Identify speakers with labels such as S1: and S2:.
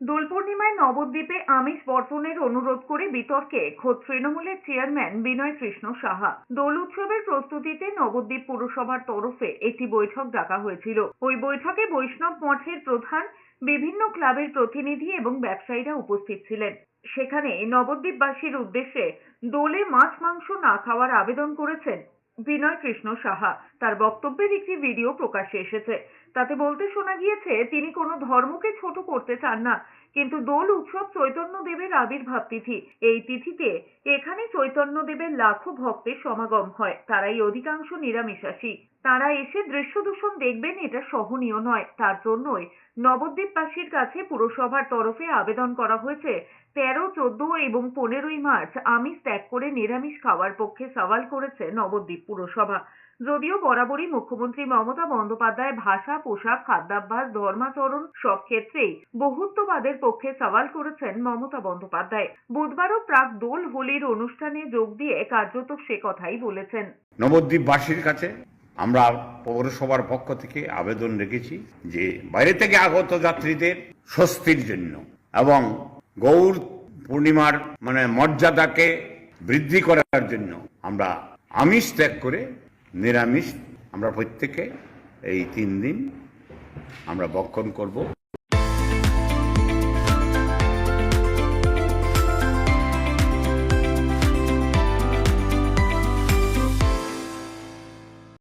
S1: দোল পূর্ণিমায় নবদ্বীপে আমিষ বর্জনের অনুরোধ করে বিতর্কে খোদ তৃণমূলের চেয়ারম্যান বিনয় কৃষ্ণ সাহা। দোল উৎসবের প্রস্তুতিতে নবদ্বীপ পুরসভার তরফে একটি বৈঠক ডাকা হয়েছিল। ওই বৈঠকে বৈষ্ণব মঠের প্রধান, বিভিন্ন ক্লাবের প্রতিনিধি এবং ব্যবসায়ীরা উপস্থিত ছিলেন। সেখানে নবদ্বীপবাসীর উদ্দেশ্যে দোলে মাছ মাংস না খাওয়ার আবেদন করেছেন বিনয় কৃষ্ণ সাহা। তার বক্তব্যের একটি ভিডিও প্রকাশ্যে এসেছে। তাতে বলতে শোনা গিয়েছে, তিনি কোনো ধর্মকে ছোট করতে চান না, কিন্তু দোল উৎসব চৈতন্য দেবের আবির্ভাব তিথি। এই তিথিতে এখানে চৈতন্য দেবের লাখো ভক্তের সমাগম হয়। তারাই অধিকাংশ নিরামিষাসী তারা এসে দৃশ্য দূষণ দেখবেন এটা সহনীয় নয়। তার জন্যই নবদ্বীপবাসীর কাছে পুরসভার তরফে আবেদন করা হয়েছে, তেরো, চোদ্দ এবং পনেরোই মার্চ আমিষ ত্যাগ করে নিরামিষ খাওয়ার পক্ষে সওয়াল করেছে নবদ্বীপ পুরসভা। যদিও বরাবরই মুখ্যমন্ত্রী মমতা বন্দ্যোপাধ্যায় ভাষা, পোশাক, খাদ্যাভ্যাস, ধর্মাচরণ সব ক্ষেত্রেই বহুত্ববাদের পক্ষে সওয়াল করেছেন মমতা বন্দ্যোপাধ্যায়। বুধবারও প্রাক দোল হোলির অনুষ্ঠানে যোগ দিয়ে কার্যত সে কথাই বলেছেন।
S2: নবদ্বীপবাসীর কাছে আমরা পৌরসভার পক্ষ থেকে আবেদন রেখেছি যে বাইরে থেকে আগত যাত্রীদের স্বস্তির জন্য এবং গৌর পূর্ণিমার মানে মর্যাদাকে বৃদ্ধি করার জন্য আমরা আমিষ ত্যাগ করে নিরামিষ আমরা প্রত্যেকে এই তিন দিন আমরা বক্ষণ করব।